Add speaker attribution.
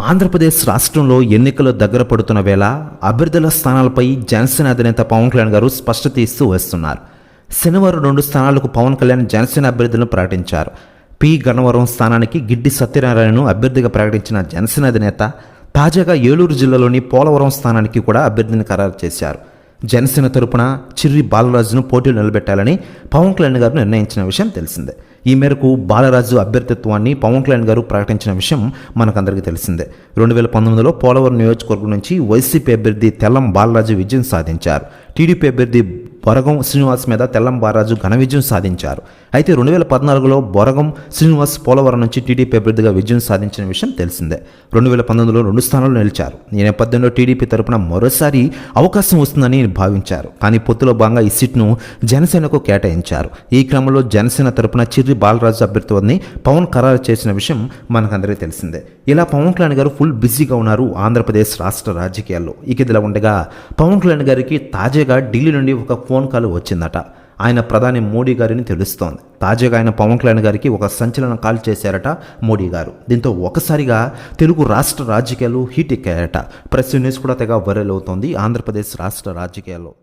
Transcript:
Speaker 1: ఆంధ్రప్రదేశ్ రాష్ట్రంలో ఎన్నికలు దగ్గర పడుతున్న వేళ అభ్యర్థుల స్థానాలపై జనసేన అధినేత పవన్ కళ్యాణ్ గారు స్పష్టత ఇస్తూ వస్తున్నారు. శనివారం రెండు స్థానాలకు పవన్ కళ్యాణ్ జనసేన అభ్యర్థులను ప్రకటించారు. పి. గన్నవరం స్థానానికి గిడ్డి సత్యనారాయణను అభ్యర్థిగా ప్రకటించిన జనసేన అధినేత తాజాగా ఏలూరు జిల్లాలోని పోలవరం స్థానానికి కూడా అభ్యర్థిని ఖరారు చేశారు. జనసేన తరపున చిర్రి బాలరాజును పోటీలు నిలబెట్టాలని పవన్ కళ్యాణ్ గారు నిర్ణయించిన విషయం తెలిసిందే. ఈ మేరకు బాలరాజు అభ్యర్థిత్వాన్ని పవన్ కళ్యాణ్ గారు ప్రకటించిన విషయం మనకందరికీ తెలిసిందే. రెండు వేల పంతొమ్మిదిలో పోలవరం నియోజకవర్గం నుంచి వైసీపీ అభ్యర్థి తెల్లం బాలరాజు విజయం సాధించారు. టీడీపీ అభ్యర్థి బొరగం శ్రీనివాస్ మీద తెల్లంబారాజు ఘన విజయం సాధించారు. అయితే రెండు వేల పద్నాలుగులో బొరగం శ్రీనివాస్ పోలవరం నుంచి టీడీపీ అభ్యర్థిగా విజయం సాధించిన విషయం తెలిసిందే. రెండు వేల పంతొమ్మిదిలో రెండు స్థానాలు నిలిచారు. ఈ నేపథ్యంలో టీడీపీ తరపున మరోసారి అవకాశం వస్తుందని భావించారు. కానీ పొత్తులో భాగంగా ఈ సీట్ను జనసేనకు కేటాయించారు. ఈ క్రమంలో జనసేన తరపున చిర్రి బాలరాజు అభ్యర్థిత్వాన్ని పవన్ ఖరారు చేసిన విషయం మనకందరికీ తెలిసిందే. ఇలా పవన్ కళ్యాణ్ గారు ఫుల్ బిజీగా ఉన్నారు ఆంధ్రప్రదేశ్ రాష్ట్ర రాజకీయాల్లో. ఇక ఇదిలా ఉండగా పవన్ కళ్యాణ్ గారికి తాజాగా ఢిల్లీ నుండి ఒక ఫోన్ కాల్ వచ్చిందట. ఆయన ప్రధాని మోడీ గారిని తెలుస్తోంది. తాజాగా ఆయన పవన్ కళ్యాణ్ గారికి ఒక సంచలన కాల్ చేశారట మోడీ గారు. దీంతో ఒకసారిగా తెలుగు రాష్ట్ర రాజకీయాలు హీట్ ఎక్కాయట. ప్రెస్ న్యూస్ కూడా తెగ వైరల్ అవుతోంది. ఆంధ్రప్రదేశ్ రాష్ట్ర రాజకీయాల్లో.